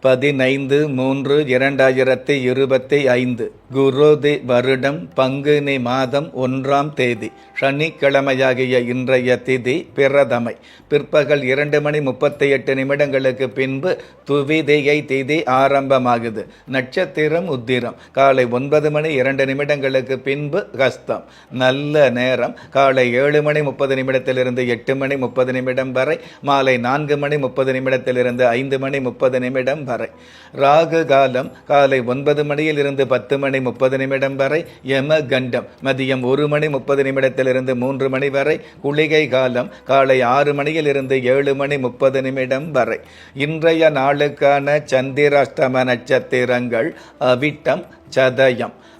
பதினைந்து மூன்று இரண்டாயிரத்தி இருபத்தி ஐந்து குருதி வருடம் பங்குனி மாதம் ஒன்றாம் தேதி சனிக்கிழமையாகிய இன்றைய திதி பிரதமை. பிற்பகல் இரண்டு மணி முப்பத்தி எட்டு நிமிடங்களுக்கு பின்பு துவிதியை திதி ஆரம்பமாகுது. நட்சத்திரம் உத்திரம். காலை ஒன்பது மணி இரண்டு நிமிடங்களுக்கு பின்பு ஹஸ்தம். நல்ல நேரம். காலை ஏழு மணி முப்பது நிமிடத்திலிருந்து எட்டு மணி முப்பது நிமிடம் வரை மாலை நான்கு மணி முப்பது நிமிடத்திலிருந்து ஐந்து மணி முப்பது நிமிடம் வரை. ராகு காலம் காலை ஒன்பது மணியில் இருந்து பத்து மணி முப்பது நிமிடம் வரை யம கண்டம் மதியம் ஒரு மணி முப்பது நிமிடத்திலிருந்து மூன்று மணி வரை குளிகை காலம் காலை ஆறு மணியில் இருந்து ஏழு மணி முப்பது நிமிடம் வரை. இன்றைய நாளுக்கான சந்திராஷ்டம நட்சத்திரங்கள் அவிட்டம் சதயம்.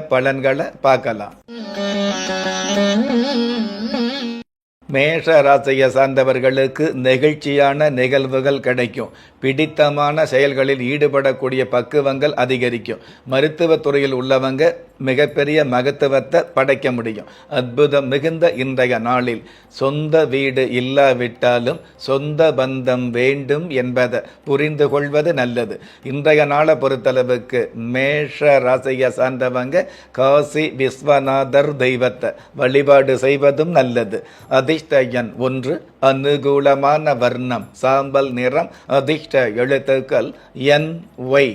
பலன்களை பார்க்கலாம். மேஷ ராசியை சார்ந்தவர்களுக்கு நெகிழ்ச்சியான நிகழ்வுகள் கிடைக்கும். பிடித்தமான செயல்களில் ஈடுபடக்கூடிய பக்குவங்கள் அதிகரிக்கும். மருத்துவத்துறையில் உள்ளவங்க மிகப்பெரிய மகத்துவத்தை படைக்க முடியும். அற்புதம் மிகுந்த இன்றைய நாளில் சொந்த வீடு இல்லாவிட்டாலும் சொந்த பந்தம் வேண்டும் என்பதை புரிந்து கொள்வது நல்லது. இன்றைய நாளை பொறுத்தளவுக்கு மேஷ ராசியை சார்ந்தவங்க காசி விஸ்வநாதர் தெய்வத்தை வழிபாடு செய்வதும் நல்லது. அதிர்ஷ்டயன் ஒன்று அனுகூலமான வர்ணம் சாம்பல் நிறம் அதிர்ஷ்ட எழுத்துக்கள் என் ஒய்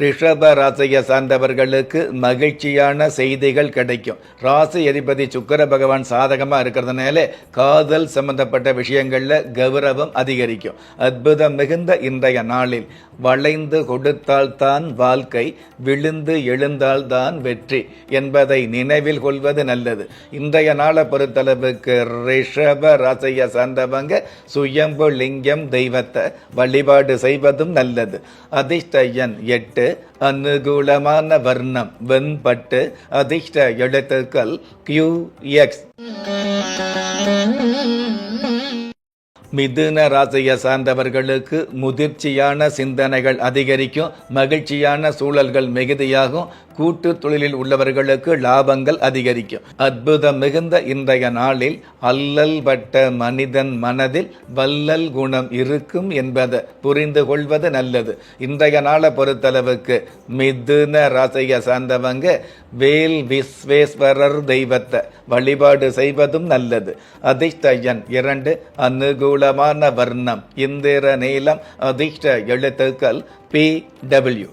ரிஷப ராசியை சார்ந்தவர்களுக்கு மகிழ்ச்சியான செய்திகள் கிடைக்கும். ராசி அதிபதி சுக்கர பகவான் சாதகமாக இருக்கிறதுனால காதல் சம்பந்தப்பட்ட விஷயங்களில் கௌரவம் அதிகரிக்கும். அற்புதம் மிகுந்த இன்றைய நாளில். வளைந்து கொடுத்தால்தான் வாழ்க்கை விழுந்து எழுந்தால்தான் வெற்றி என்பதை நினைவில் கொள்வது நல்லது. இன்றைய நாளை பொறுத்தளவுக்கு ரிஷப ராசியை சார்ந்தவங்க சுயம்பு லிங்கம் தெய்வத்தை வழிபாடு செய்வதும் நல்லது. அதிர்ஷ்ட எண் எட்டு அனுகூலமான வர்ணம் வெண்பட்டு அதிர்ஷ்ட எழுத்துக்கள் கியூ எக்ஸ் மிதுன ராசியை சார்ந்தவர்களுக்கு முதிர்ச்சியான சிந்தனைகள் அதிகரிக்கும் மகிழ்ச்சியான சூழல்கள் மிகுதியாகும் கூட்டு தொழிலில் உள்ளவர்களுக்கு லாபங்கள் அதிகரிக்கும். அற்புதம் மிகுந்த இன்றைய நாளில் அல்லல் பட்ட மனிதன் மனதில் வல்லல் குணம் இருக்கும் என்பதை புரிந்து கொள்வது நல்லது. இன்றைய நாளை பொறுத்தளவுக்கு மிதுன ராசியை சார்ந்தவங்க வேல் விஸ்வேஸ்வரர் தெய்வத்தை வழிபாடு செய்வதும் நல்லது. அதிர்ஷ்ட எண் இரண்டு அனுகூலமான வர்ணம் இந்திர நீளம் அதிர்ஷ்ட எழுத்துக்கள் பி டபிள்யூ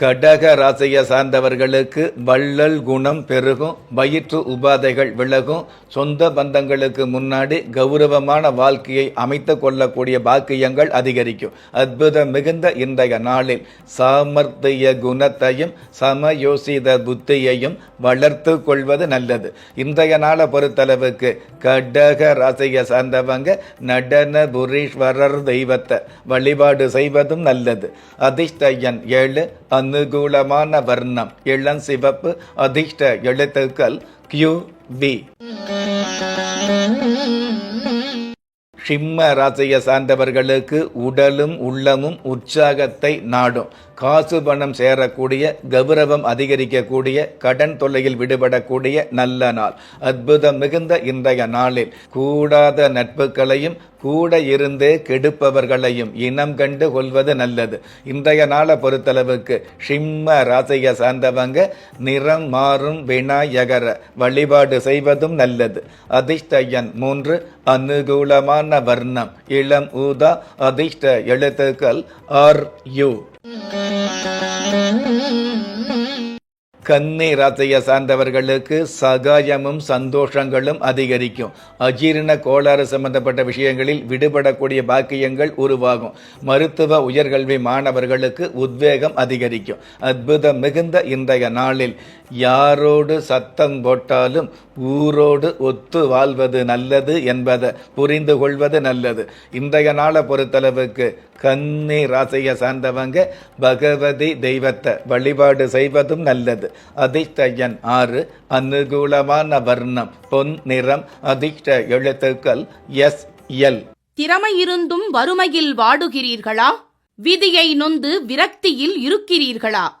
கடக ராசியை சார்ந்தவர்களுக்கு வள்ளல் குணம் பெருகும் வயிற்று உபாதைகள் விலகும். சொந்த பந்தங்களுக்கு முன்னாடி கௌரவமான வாழ்க்கையை அமைத்து கொள்ளக்கூடிய பாக்கியங்கள் அதிகரிக்கும். அற்புதம் மிகுந்த இன்றைய நாளில் சாமர்த்திய குணத்தையும் சமயோசித புத்தியையும் வளர்த்து கொள்வது நல்லது. இன்றைய நாளை பொறுத்தளவுக்கு கடக ராசியை சார்ந்தவங்க நடன புரீஸ்வரர் தெய்வத்தை வழிபாடு செய்வதும் நல்லது. அதிர்ஷ்டயன் ஏழு அனுகூலமான வர்ணம் இளம் சிவப்பு அதிர்ஷ்ட எழுத்துக்கள் கியூ வி சிம்ம ராசியை சார்ந்தவர்களுக்கு உடலும் உள்ளமும் உற்சாகத்தை நாடும். காசு பணம் சேரக்கூடிய கௌரவம் அதிகரிக்கக்கூடிய கடன் தொல்லையில் விடுபடக்கூடிய நல்ல நாள். அற்புதம் மிகுந்த இன்றைய நாளில். கூடாத நட்புகளையும் கூட இருந்தே கெடுப்பவர்களையும் இனம் கண்டு கொள்வது நல்லது. இன்றைய நாளை பொறுத்தளவுக்கு ஷிம்ம ராசியை சார்ந்தவங்க நிறம் மாறும் விநாயகர வழிபாடு செய்வதும் நல்லது. அதிர்ஷ்டயன் மூன்று அனுகூலமான வர்ணம். இளம் ஊதா அதிர்ஷ்ட எழுத்துக்கள் ஆர் யு கன்னி ராசியை சார்ந்தவர்களுக்கு சகாயமும் சந்தோஷங்களும் அதிகரிக்கும். அஜீரண கோளாறு சம்பந்தப்பட்ட விஷயங்களில் விடுபடக்கூடிய பாக்கியங்கள் உருவாகும். மருத்துவ உயர்கல்வி மாணவர்களுக்கு உத்வேகம் அதிகரிக்கும். அற்புதம் மிகுந்த இன்றைய நாளில். யாரோடு சத்தம் போட்டாலும் ஊரோடு ஒத்து வாழ்வது நல்லது என்பதை புரிந்து கொள்வது நல்லது. இன்றைய நாளை பொறுத்தளவுக்கு கன்னி ராசியை சார்ந்தவங்க பகவதி தெய்வத்தை வழிபாடு செய்வதும் நல்லது. அதிர்ஷ்ட ஆறு அனுகூலமான வர்ணம் பொன் நிறம் அதிர்ஷ்ட எழுத்துக்கள் எஸ் எல். திறமை இருந்தும் வறுமையில் வாடுகிறீர்களா? விதியை நொந்து விரக்தியில் இருக்கிறீர்களா?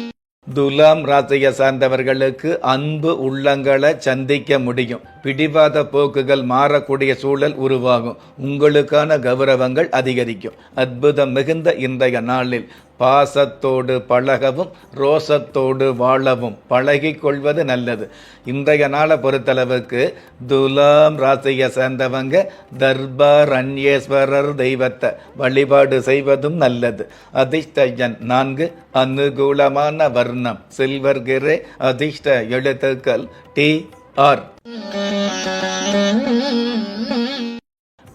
துலாம் ராசியை சார்ந்தவர்களுக்கு அன்பு உள்ளங்களை சந்திக்க முடியும். பிடிவாத போக்குகள் மாறக்கூடிய சூழல் உருவாகும். உங்களுக்கான கௌரவங்கள் அதிகரிக்கும். அற்புதம் மிகுந்த இன்றைய நாளில். பாசத்தோடு பழகவும் ரோசத்தோடு வாழவும் பழகிக் கொள்வது நல்லது. இன்றைய நாளை பொறுத்தளவுக்கு துலாம் ராசியை சேர்ந்தவங்க தர்பார் அன்யேஸ்வரர் தெய்வத்தை வழிபாடு செய்வதும் நல்லது. அதிர்ஷ்டஜன் நான்கு அனுகூலமான வர்ணம் சில்வர் கிரே அதிர்ஷ்ட எழுத்துக்கள் டி ஆர்.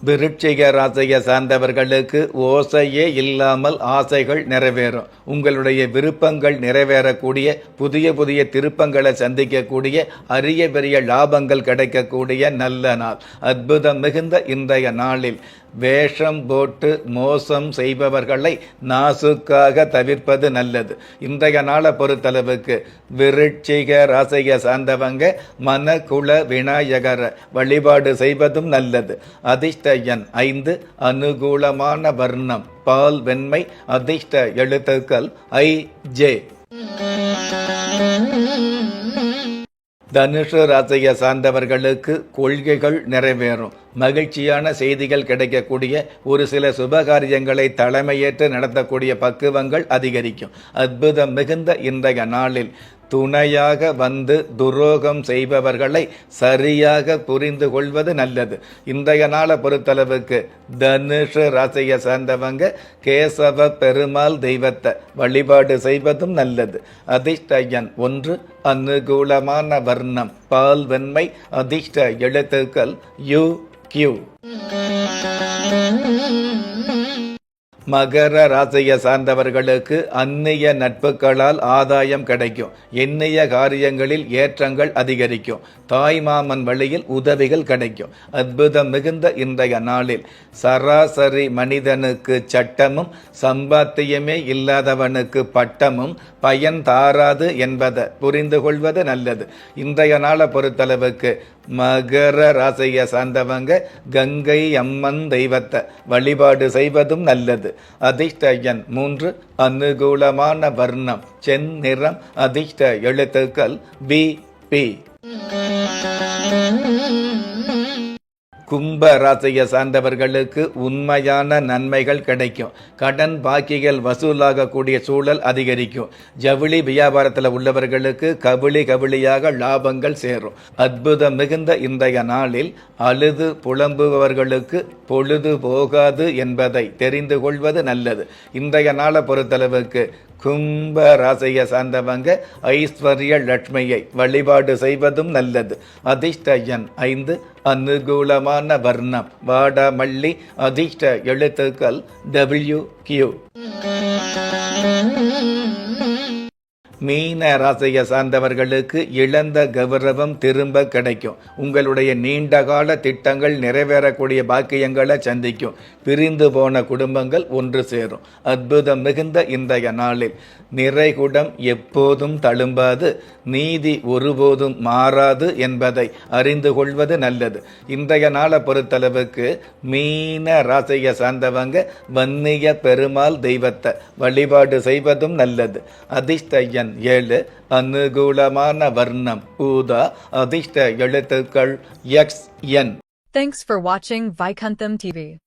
விருட்சிக ராசியை சார்ந்தவர்களுக்கு ஓசையே இல்லாமல் ஆசைகள் நிறைவேறும். உங்களுடைய விருப்பங்கள் நிறைவேறக்கூடிய புதிய புதிய திருப்பங்களை சந்திக்கக்கூடிய அரிய பெரிய லாபங்கள் கிடைக்கக்கூடிய நல்ல நாள். அற்புதம் மிகுந்த இன்றைய நாளில் வேஷம் போட்டு மோசம் செய்பவர்களை நாசுக்காக தவிர்ப்பது நல்லது. இன்றைய நாளை பொறுத்தளவுக்கு விருட்சிக ராசியை சார்ந்தவங்க மனகுல விநாயகரை வழிபாடு செய்வதும் நல்லது. அதிர்ஷ்ட எண் ஐந்து அனுகூலமான வர்ணம் பால் வெண்மை அதிர்ஷ்ட எழுத்துக்கள் ஐ ஜே. தனுஷ ராசியை சார்ந்தவர்களுக்கு கொள்கைகள் நிறைவேறும். மகிழ்ச்சியான செய்திகள் கிடைக்கக்கூடிய ஒரு சில சுபகாரியங்களை தலைமையேற்று நடத்தக்கூடிய பக்குவங்கள் அதிகரிக்கும். அற்புதம் மிகுந்த இன்றைய நாளில் துணையாக வந்து துரோகம் செய்பவர்களை சரியாக புரிந்து கொள்வது நல்லது. இன்றைய நாளை பொறுத்தளவுக்கு தனுஷ ராசியை சார்ந்தவங்க கேசவ பெருமாள் தெய்வத்தை வழிபாடு செய்வதும் நல்லது. அதிர்ஷ்டயன் ஒன்று அனுகூலமான வர்ணம் பால் வெண்மை அதிர்ஷ்ட எழுத்துக்கள் யு கியூ. மகர ராசியை சார்ந்தவர்களுக்கு அந்நிய நட்புகளால் ஆதாயம் கிடைக்கும். எண்ணிய காரியங்களில் ஏற்றங்கள் அதிகரிக்கும். தாய்மாமன் வழியில் உதவிகள் கிடைக்கும். அற்புதம் மிகுந்த இன்றைய நாளில் சராசரி மனிதனுக்கு சட்டமும் சம்பாத்தியமே இல்லாதவனுக்கு பட்டமும் பயன் தாராது என்பதை புரிந்து கொள்வது நல்லது. இன்றைய நாளை பொறுத்தளவுக்கு மகர ராசியை சார்ந்தவங்க கங்கை அம்மன் தெய்வத்தை வழிபாடு செய்வதும் நல்லது. அதிர்ஷ்ட எண் மூன்று அனுகூலமான வர்ணம். செந்நிறம் அதிர்ஷ்ட எழுத்துக்கள் பி பி. கும்ப ராசியை சார்ந்தவர்களுக்கு உண்மையான நன்மைகள் கிடைக்கும். கடன் பாக்கிகள் வசூலாகக்கூடிய சூழல் அதிகரிக்கும். ஜவுளி வியாபாரத்தில் உள்ளவர்களுக்கு கபிளி கபிளியாக லாபங்கள் சேரும். அற்புதம் மிகுந்த இன்றைய நாளில் அழுது புலம்புபவர்களுக்கு பொழுது போகாது என்பதை தெரிந்து கொள்வது நல்லது. இன்றைய நாளை பொறுத்தளவுக்கு கும்ப ராசியை சார்ந்தவங்க ஐஸ்வர்ய லட்சுமியை வழிபாடு செய்வதும் நல்லது. அதிர்ஷ்ட எண் ஐந்து அனுகூலமான வர்ணம். வாடாமல்லி அதிர்ஷ்ட எழுத்துக்கள் டபிள்யூ கியூ மீன ராசியை சார்ந்தவர்களுக்கு இழந்த கௌரவம் திரும்ப கிடைக்கும். உங்களுடைய நீண்டகால திட்டங்கள் நிறைவேறக்கூடிய பாக்கியங்களை சந்திக்கும். பிரிந்து போன குடும்பங்கள் ஒன்று சேரும். அற்புதம் மிகுந்த இன்றைய நாளில். நிறைகுடம் எப்போதும் தழும்பாது. நீதி ஒருபோதும் மாறாது என்பதை அறிந்து கொள்வது நல்லது. இன்றைய நாளை பொறுத்தளவுக்கு மீன ராசியை சார்ந்தவங்க வன்னிய பெருமாள் தெய்வத்தை வழிபாடு செய்வதும் நல்லது. அதிர்ஷ்ட எண் ஏழு அனுகூலமான வர்ணம் ஊதா அதிர்ஷ்ட எழுத்துக்கள் எக்ஸ் என். தேங்க்ஸ் ஃபார் வாட்சிங் வைகந்தம் டிவி